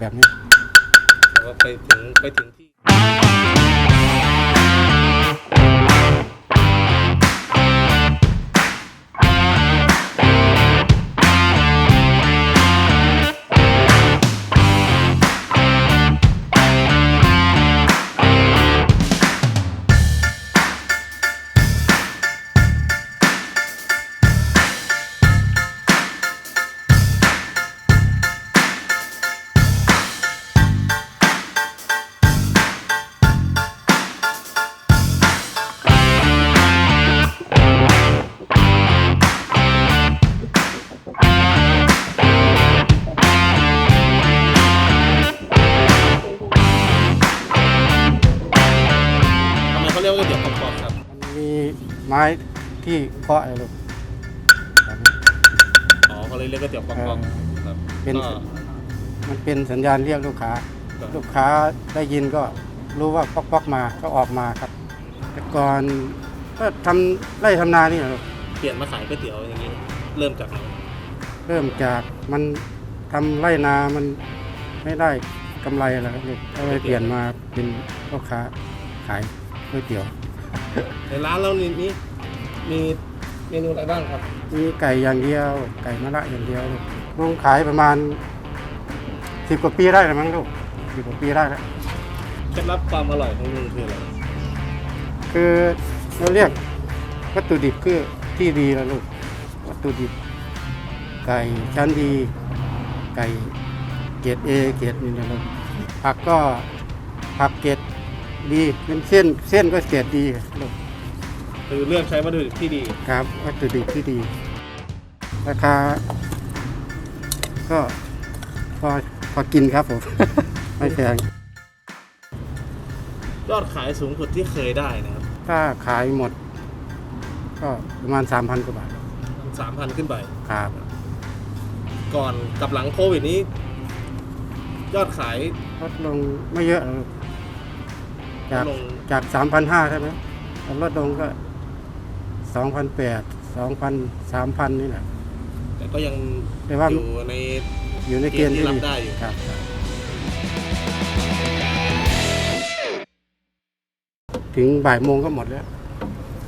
แบบนี้ แต่ว่าไปถึงไปถึงที่ เขาเรียกว่าก๋วยเตี๋ยวกรอบๆครับ มันมีไม้ที่เคาะไอ้ลูกแบบนี้อ๋อเขาเลยเรียกก๋วยเตี๋ยวกรอบๆครับเป็น ก็ มันเป็นสัญญาณเรียกลูกค้า ครับ ลูกค้าได้ยินก็รู้ว่าป๊อกป๊อกมาก็ออกมาครับ แต่ก่อนก็ทำไร่ทำนานี่แหละลูกเปลี่ยนมาขายก๋วยเตี๋ยวอย่างนี้ เริ่มจากไหนเริ่มจากมันทำไร่นามันไม่ได้กำไรอะไรครับลูกก็เลยเปลี่ยนมาเป็นพ่อค้าขายก๋วยเตี๋ยว ในร้านเรานี่นี่มีเมนูอะไรบ้างครับ มีไก่อย่างเดียว ไก่มะระอย่างเดียวลูกลุงขายประมาณสิบกว่าปีได้แล้วมั้งลูกสิบกว่าปีได้แล้ว เคล็ดลับความอร่อยของลุงคืออะไรคือเราเรียกวัตถุดิบคือที่ดีแล้วลูกวัตถุดิบ ไก่ชั้นดี ไก่เกรดเอเกรดนี่นะลูกผักก็ผักเกรด ดีเป็นเส้นเส้นก็เกรดดีลูกคือเลือกใช้วัตถุดิบที่ดี ครับวัตถุดิบที่ดี ราคา ก็พอพอกินครับผม ไม่แพงยอดขายสูงสุดที่เคยได้นะครับถ้าขายหมด ก็ประมาณ 3,000 กว่าบาทสามพันขึ้นไป ครับ ก่อนกับหลังโควิดนี้ ยอดขายลดลงไม่เยอะหรอก จากลงจาก3,500ใช่ไหมแล้วลดลงก็2,800 2,000 3,000นี่แหละ แต่ก็ยังแต่ว่า อยู่ใน อยู่ในเกณฑ์ที่เกณฑ์ที่รับได้อยู่ ครับครับ ถึงบ่ายโมงก็หมดแล้ว